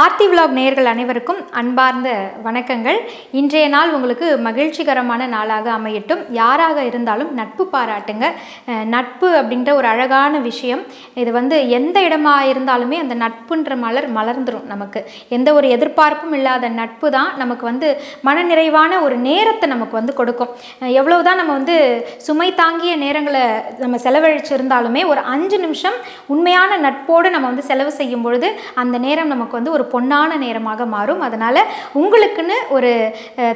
Aarthi vlog நேயர்கள் அனைவருக்கும் அன்பார்ந்த வணக்கங்கள். இன்றைய நாள் உங்களுக்கு மகிழ்ச்சிகரமான நாளாக அமையட்டும். யாராக இருந்தாலும் நட்பு பாராட்டுங்க. நட்பு அப்படின்ற ஒரு அழகான விஷயம். இது வந்து எந்த இடமா இருந்தாலுமே அந்த நட்புன்ற மலர் மலர்ந்துடும் நமக்கு. எந்த ஒரு எதிர்பார்ப்பும் இல்லாத நட்பு தான் நமக்கு வந்து மனநிறைவான ஒரு நேரத்தை நமக்கு வந்து கொடுக்கும். எவ்வளவுதான் நம்ம வந்து சுமை தாங்கிய நேரங்களை நம்ம செலவழிச்சிருந்தாலுமே ஒரு அஞ்சு நிமிஷம் உண்மையான நட்போடு நம்ம வந்து செலவு செய்யும் பொழுது அந்த நேரம் நமக்கு வந்து ஒரு பொன்னான நேரமாக மாறும். அதனால் உங்களுக்குன்னு ஒரு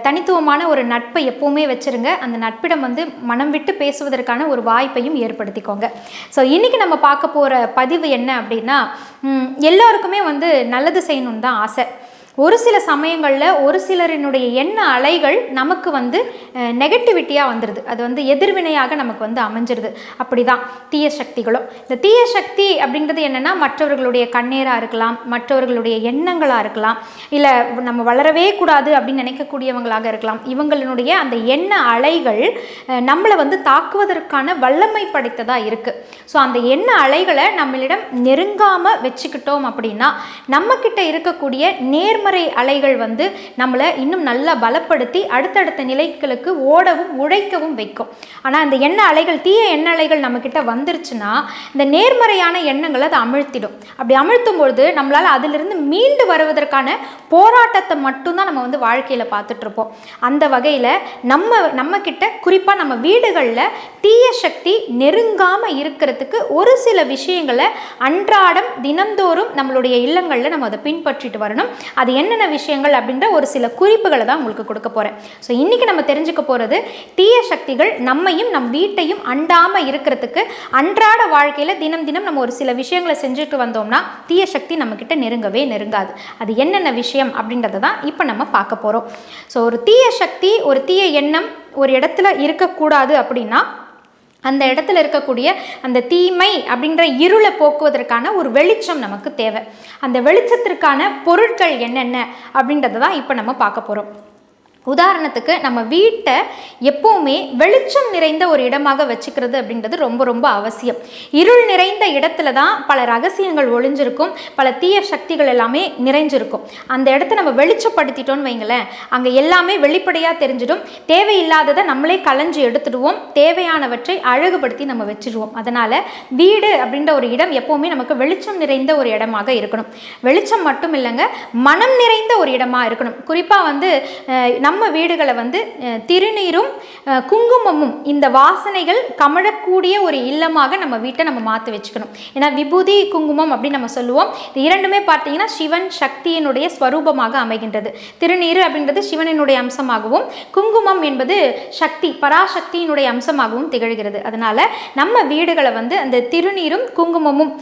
தனித்துவமான ஒரு நட்பை எப்போவுமே வச்சுருங்க. அந்த நட்பிடம் வந்து மனம் விட்டு பேசுவதற்கான ஒரு வாய்ப்பையும் ஏற்படுத்திக்கோங்க. ஸோ இன்றைக்கி நம்ம பார்க்க போகிற பதிவு என்ன அப்படின்னா எல்லாருக்குமே வந்து நல்லது செய்யணும்னு தான் ஆசை. ஒரு சில சமயங்களில் ஒரு சிலரினுடைய எண்ண அலைகள் நமக்கு வந்து நெகட்டிவிட்டியாக வந்துடுது அது வந்து எதிர்வினையாக நமக்கு வந்து அமைஞ்சிருது. அப்படி தான் தீய சக்திகளும். இந்த தீய சக்தி அப்படிங்கிறது என்னென்னா மற்றவர்களுடைய கண்ணீராக இருக்கலாம் மற்றவர்களுடைய எண்ணங்களாக இருக்கலாம் இல்லை நம்ம வளரவே கூடாது அப்படின்னு நினைக்கக்கூடியவங்களாக இருக்கலாம். இவங்களினுடைய அந்த எண்ண அலைகள் நம்மளை வந்து தாக்குவதற்கான வல்லமை படைத்ததாக இருக்குது ஸோ அந்த எண்ண அலைகளை நம்மளிடம் நெருங்காமல் வச்சுக்கிட்டோம் அப்படின்னா நம்மக்கிட்ட இருக்கக்கூடிய நேர்மறை அலைகள் வந்து நம்மளை இன்னும் நல்லா பலப்படுத்தி அடுத்தடுத்த நிலைகளுக்கு ஓடவும் உழைக்கவும் வைக்கும். ஆனால் அந்த எண்ண அலைகள் தீய எண்ண அலைகள் நம்மக்கிட்ட வந்துருச்சுன்னா இந்த நேர்மறையான எண்ணங்களை அதை அமிழ்த்திடும். அப்படி அமிழ்த்தும் பொழுது நம்மளால் அதிலிருந்து மீண்டு வருவதற்கான போராட்டத்தை மட்டும்தான் நம்ம வந்து வாழ்க்கையில் பார்த்துட்ருப்போம் அந்த வகையில் நம்ம நம்மக்கிட்ட குறிப்பாக நம்ம வீடுகளில் தீய சக்தி நெருங்காமல் இருக்கிறதுக்கு ஒரு சில விஷயங்களை அன்றாடம் தினந்தோறும் நம்மளுடைய இல்லங்களில் நம்ம அதை பின்பற்றிட்டு வரணும். அது என்னென்ன விஷயங்கள் அப்படின்ற ஒரு சில குறிப்புகளை தான் உங்களுக்கு கொடுக்க போகிறேன் ஸோ இன்றைக்கி நம்ம தெரிஞ்சுக்க போகிறது தீய சக்திகள் நம்மையும் நம் வீட்டையும் அண்டாமல் இருக்கிறதுக்கு அன்றாட வாழ்க்கையில் தினம் தினம் நம்ம ஒரு சில விஷயங்களை செஞ்சுட்டு வந்தோம்னா தீய சக்தி நம்மக்கிட்ட நெருங்கவே நெருங்காது. அது என்னென்ன விஷயம் அப்படின்றத தான் இப்போ நம்ம பார்க்க போகிறோம் ஸோ ஒரு தீய சக்தி ஒரு தீய எண்ணம் ஒரு இடத்துல இருக்கக்கூடாது அப்படின்னா அந்த இடத்துல இருக்கக்கூடிய அந்த தீமை அப்படின்ற இருளை போக்குவதற்கான ஒரு வெளிச்சம் நமக்கு தேவை. அந்த வெளிச்சத்திற்கான பொருட்கள் என்னென்ன அப்படின்றத தான் இப்போ நம்ம பார்க்க போகிறோம் உதாரணத்துக்கு நம்ம வீட்டை எப்போவுமே வெளிச்சம் நிறைந்த ஒரு இடமாக வச்சுக்கிறது அப்படின்றது ரொம்ப ரொம்ப அவசியம். இருள் நிறைந்த இடத்துல தான் பல ரகசியங்கள் ஒளிஞ்சிருக்கும் பல தீய சக்திகள் எல்லாமே நிறைஞ்சிருக்கும். அந்த இடத்த நம்ம வெளிச்சப்படுத்திட்டோம்னு வைங்களேன் அங்கே எல்லாமே வெளிப்படையாக தெரிஞ்சிடும். தேவையில்லாததை நம்மளே களைஞ்சு எடுத்துடுவோம். தேவையானவற்றை அழகுபடுத்தி நம்ம வச்சிடுவோம் அதனால் வீடு அப்படின்ற ஒரு இடம் எப்போவுமே நமக்கு வெளிச்சம் நிறைந்த ஒரு இடமாக இருக்கணும். வெளிச்சம் மட்டும் இல்லைங்க மனம் நிறைந்த ஒரு இடமாக இருக்கணும். குறிப்பாக வந்து நம்ம நம்ம வீடுகளை வந்து திருநீரும் குங்குமமும் இந்த வாசனைகள் கமழக்கூடிய ஒரு இல்லமாக நம்ம வீட்டை நம்ம மாற்றி வச்சுக்கணும். ஏன்னா விபூதி குங்குமம் அப்படின்னு நம்ம சொல்லுவோம். இது இரண்டுமே பார்த்தீங்கன்னா சிவன் சக்தியினுடைய ஸ்வரூபமாக அமைகின்றது. திருநீர் அப்படின்றது சிவனினுடைய அம்சமாகவும் குங்குமம் என்பது சக்தி பராசக்தியினுடைய அம்சமாகவும் திகழ்கிறது. அதனால நம்ம வீடுகளை வந்து அந்த திருநீரும் குங்குமமும்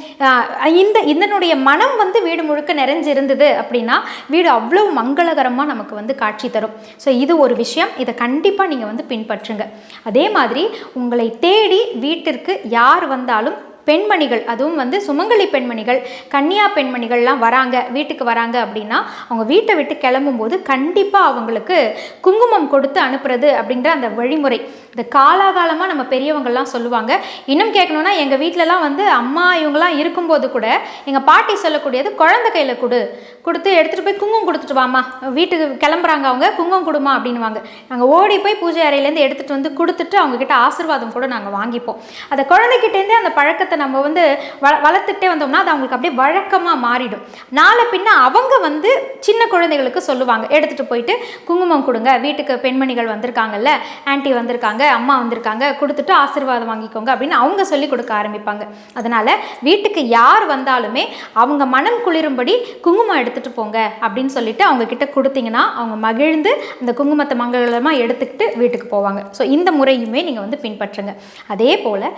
இந்த இதனுடைய மனம் வந்து வீடு முழுக்க நிறைஞ்சிருந்தது அப்படின்னா வீடு அவ்வளோ மங்களகரமாக நமக்கு வந்து காட்சி தரும். ஸோ ஸோ இது ஒரு விஷயம். இதை கண்டிப்பாக நீங்கள் வந்து பின்பற்றுங்க. அதே மாதிரி உங்களை தேடி வீட்டிற்கு யார் வந்தாலும் பெண்மணிகள் அதுவும் வந்து சுமங்கலி பெண்மணிகள் கன்னியா பெண்மணிகள்லாம் வராங்க வீட்டுக்கு வராங்க அப்படின்னா அவங்க வீட்டை விட்டு கிளம்பும்போது கண்டிப்பாக அவங்களுக்கு குங்குமம் கொடுத்து அனுப்புறது அப்படின்ற அந்த வழிமுறை. இந்த காலாகாலமாக நம்ம பெரியவங்கள்லாம் சொல்லுவாங்க. இன்னும் கேட்கணுன்னா எங்கள் வீட்டிலலாம் வந்து அம்மா இவங்கெல்லாம் இருக்கும்போது கூட எங்கள் பாட்டி சொல்லக்கூடியது குழந்தை கையில் கொடு. கொடுத்து எடுத்துகிட்டு போய் குங்குமம் கொடுத்துட்டு வாமா வீட்டுக்கு கிளம்புறாங்க அவங்க குங்குமம் கொடுமா அப்படின்னுவாங்க. நாங்கள் ஓடி போய் பூஜை அறையிலேருந்து எடுத்துகிட்டு வந்து கொடுத்துட்டு அவங்கக்கிட்ட ஆசீர்வாதம் கூட நாங்கள் வாங்கிப்போம். அந்த குழந்தைகிட்டேருந்தே அந்த பழக்கத்தை நம்ம வந்து வள வளர்த்துட்டே வந்தோம்னா அது அவங்களுக்கு அப்படியே வழக்கமாக மாறிடும். நாளை பின்ன அவங்க வந்து சின்ன குழந்தைகளுக்கு சொல்லுவாங்க. எடுத்துகிட்டு போயிட்டு குங்குமம் கொடுங்க. வீட்டுக்கு பெண்மணிகள் வந்திருக்காங்கல்ல ஆன்ட்டி வந்திருக்காங்க. அம்மா வந்திருக்காங்க கொடுத்துட்டு ஆசீர்வாதம் வாங்கிக்கோங்க அப்படின்னு அவங்க சொல்லி கொடுக்க ஆரம்பிப்பாங்க. அதனால் வீட்டுக்கு யார் வந்தாலுமே அவங்க மனம் குளிரும்படி குங்குமம் எடுத்துகிட்டு போங்க அப்படின்னு சொல்லிட்டு அவங்க கிட்ட கொடுத்தீங்கன்னா அவங்க மகிழ்ந்து அந்த குங்குமத்தை மங்களமாக எடுத்துக்கிட்டு வீட்டுக்கு போவாங்க. ஸோ இந்த முறையுமே நீங்கள் வந்து பின்பற்றுங்க. அதே போல்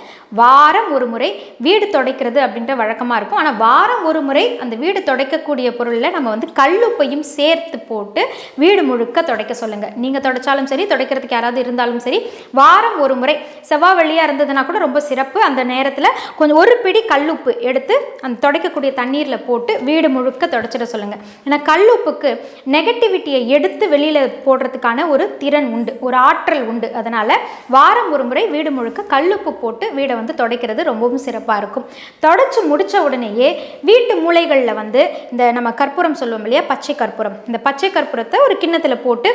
வாரம் ஒரு முறை வீடு துடைக்கிறது அப்படின்ற வழக்கமாக இருக்கும். ஆனால் வாரம் ஒரு முறை அந்த வீடு துடைக்கக்கூடிய பொருளில் நம்ம வந்து கல்லுப்பையும் சேர்த்து போட்டு வீடு முழுக்க துடைக்க சொல்லுங்கள் நீங்கள் துடைச்சாலும் சரி துடைக்கிறதுக்கு யாராவது இருந்தாலும் சரி வாரம் ஒரு முறை செவ்வாய் வெள்ளியாக இருந்ததுன்னா கூட ரொம்ப சிறப்பு. அந்த நேரத்தில் கொஞ்சம் ஒரு பிடி கல்லுப்பு எடுத்து அந்த துடைக்கக்கூடிய தண்ணீரில் போட்டு வீடு முழுக்க தொடச்சிட சொல்லுங்கள் ஏன்னா கல்லுப்புக்கு நெகட்டிவிட்டியை எடுத்து வெளியில் போடுறதுக்கான ஒரு திறன் உண்டு ஒரு ஆற்றல் உண்டு. அதனால் வாரம் ஒரு முறை வீடு முழுக்க கல்லுப்பு போட்டு வீடை வந்து துடைக்கிறது ரொம்பவும் சிறப்பாக இருக்கும். தொடச்சி முடித்த உடனேயே வீட்டு மூலைகளில் வந்து இந்த நம்ம கற்பூரம் சொல்லுவோம் இல்லையா பச்சை கற்பூரம். இந்த பச்சை கற்பூரத்தை ஒரு கிண்ணத்தில் போட்டு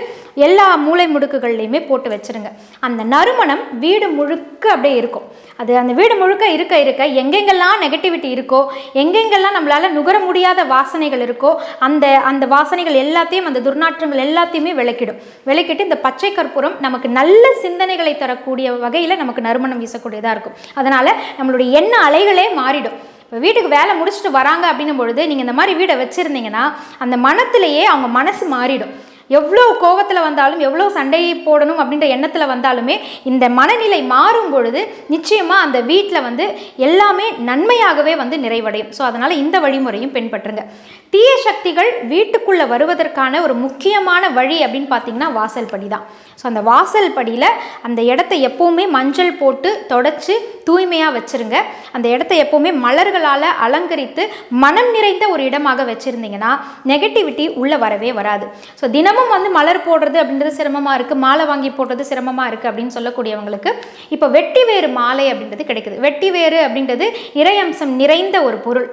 எல்லா மூளை முடுக்குகள்லையுமே போட்டு வச்சுருங்க. அந்த நறுமணம் வீடு முழுக்க அப்படியே இருக்கும். அது அந்த வீடு முழுக்க இருக்க இருக்க எங்கெங்கெல்லாம் நெகட்டிவிட்டி இருக்கோ எங்கெங்கெல்லாம் நம்மளால் நுகர முடியாத வாசனைகள் இருக்கோ அந்த அந்த வாசனைகள் எல்லாத்தையும் அந்த துர்நாற்றங்கள் எல்லாத்தையுமே விளக்கிடும். விளக்கிட்டு இந்த பச்சை கற்பூரம் நமக்கு நல்ல சிந்தனைகளை தரக்கூடிய வகையில் நமக்கு நறுமணம் வீசக்கூடியதாக இருக்கும். அதனால் நம்மளுடைய எண்ண அலைகளே மாறிடும். இப்போ வீட்டுக்கு வேலை முடிச்சுட்டு வராங்க அப்படின்னும் பொழுது நீங்கள் இந்த மாதிரி வீடை வச்சுருந்தீங்கன்னா அந்த மனத்திலேயே அவங்க மனசு மாறிடும். எவ்வளோ கோவத்தில் வந்தாலும் எவ்வளோ சண்டையை போடணும் அப்படின்ற எண்ணத்தில் வந்தாலுமே இந்த மனநிலை மாறும் பொழுது நிச்சயமாக அந்த வீட்டில் வந்து எல்லாமே நன்மையாகவே வந்து நிறைவடையும். ஸோ அதனால் இந்த வழிமுறையும் பின்பற்றுங்க. தீய சக்திகள் வீட்டுக்குள்ளே வருவதற்கான ஒரு முக்கியமான வழி அப்படின்னு பார்த்தீங்கன்னா வாசல் படி தான் ஸோ அந்த வாசல் படியில் அந்த இடத்த எப்போவுமே மஞ்சள் போட்டு தொடச்சி தூய்மையாக வச்சுருங்க. அந்த இடத்த எப்போவுமே மலர்களால் அலங்கரித்து மனம் நிறைந்த ஒரு இடமாக வச்சுருந்தீங்கன்னா நெகட்டிவிட்டி உள்ளே வரவே வராது. ஸோ தினம் தினமும் வந்து மலர் போடுறது அப்படின்றது சிரமமாக இருக்குது மாலை வாங்கி போடுறது சிரமமாக இருக்குது அப்படின்னு சொல்லக்கூடியவங்களுக்கு இப்போ வெட்டி வேறு மாலை அப்படின்றது கிடைக்குது. வெட்டி வேறு அப்படின்றது இறையம்சம் நிறைந்த ஒரு பொருள்.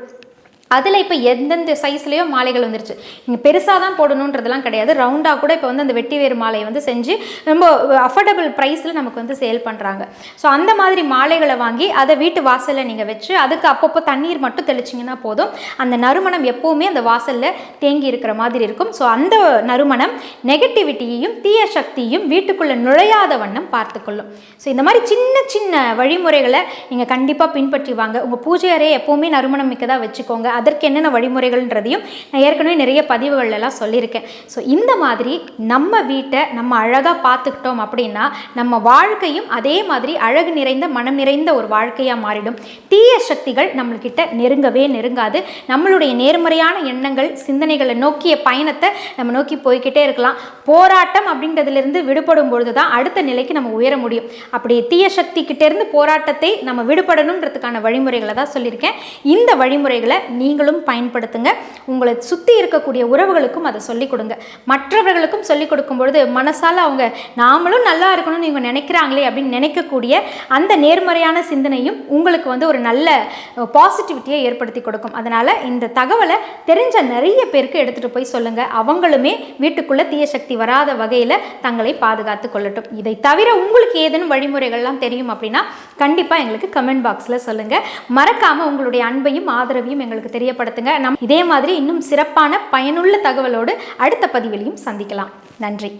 அதில் இப்போ எந்தெந்த சைஸ்லேயோ மாலைகள் வந்துருச்சு. நீங்கள் பெருசாக தான் போடணுன்றதெல்லாம் கிடையாது. ரவுண்டாக கூட இப்போ வந்து அந்த வெட்டி வேறு மாலையை வந்து செஞ்சு ரொம்ப அஃபோர்டபுள் ப்ரைஸில் நமக்கு வந்து சேல் பண்ணுறாங்க ஸோ அந்த மாதிரி மாலைகளை வாங்கி அதை வீட்டு வாசலில் நீங்கள் வச்சு அதுக்கு அப்பப்போ தண்ணீர் மட்டும் தெளிச்சிங்கன்னா போதும். அந்த நறுமணம் எப்போவுமே அந்த வாசலில் தேங்கி இருக்கிற மாதிரி இருக்கும். ஸோ அந்த நறுமணம் நெகட்டிவிட்டியையும் தீய சக்தியையும் வீட்டுக்குள்ளே நுழையாத வண்ணம் பார்த்துக்கொள்ளும் ஸோ இந்த மாதிரி சின்ன சின்ன வழிமுறைகளை நீங்கள் கண்டிப்பாக பின்பற்றி வாங்க. உங்கள் பூஜை அறையை எப்போவுமே நறுமணம் மிக்கதாக வச்சுக்கோங்க. அதற்கு என்னென்ன வழிமுறைகள்ன்றதையும் நான் ஏற்கனவே நிறைய பதிவுகள் எல்லாம் சொல்லியிருக்கேன். ஸோ இந்த மாதிரி நம்ம வீட்டை நம்ம அழகாக பார்த்துக்கிட்டோம் அப்படின்னா நம்ம வாழ்க்கையும் அதே மாதிரி அழகு நிறைந்த மனம் நிறைந்த ஒரு வாழ்க்கையாக மாறிடும். தீய சக்திகள் நம்மள்கிட்ட நெருங்கவே நெருங்காது. நம்மளுடைய நேர்மறையான எண்ணங்கள் சிந்தனைகளை நோக்கிய பயணத்தை நம்ம நோக்கி போய்கிட்டே இருக்கலாம். போராட்டம் அப்படின்றதுலேருந்து விடுபடும் பொழுது தான் அடுத்த நிலைக்கு நம்ம உயர முடியும். அப்படி தீய சக்தி கிட்டேருந்து போராட்டத்தை நம்ம விடுபடணுன்றதுக்கான வழிமுறைகளை தான் சொல்லியிருக்கேன். இந்த வழிமுறைகளை நீ நீங்களும் பயன்படுத்துங்க. உங்களை சுற்றி இருக்கக்கூடிய உறவுகளுக்கும் அதை சொல்லிக் கொடுங்க. மற்றவர்களுக்கும் சொல்லிக் கொடுக்கும் பொழுது மனசால் அவங்க நாமளும் நல்லா இருக்கணும்னு இவங்க நினைக்கிறாங்களே அப்படின்னு நினைக்கக்கூடிய அந்த நேர்மறையான சிந்தனையும் உங்களுக்கு வந்து ஒரு நல்ல பாசிட்டிவிட்டியை ஏற்படுத்தி கொடுக்கும். அதனால் இந்த தகவலை தெரிஞ்ச நிறைய பேருக்கு எடுத்துகிட்டு போய் சொல்லுங்கள் அவங்களுமே வீட்டுக்குள்ளே தீய சக்தி வராத வகையில் தங்களை பாதுகாத்து கொள்ளட்டும். இதை தவிர உங்களுக்கு ஏதேனும் வழிமுறைகள்லாம் தெரியும் அப்படின்னா கண்டிப்பாக எங்களுக்கு கமெண்ட் பாக்ஸில் சொல்லுங்கள் மறக்காமல் உங்களுடைய அன்பையும் ஆதரவையும் எங்களுக்கு தெரியப்படுத்துங்க. நம் இதே மாதிரி இன்னும் சிறப்பான பயனுள்ள தகவலோடு அடுத்த பதிவிலையும் சந்திக்கலாம். நன்றி.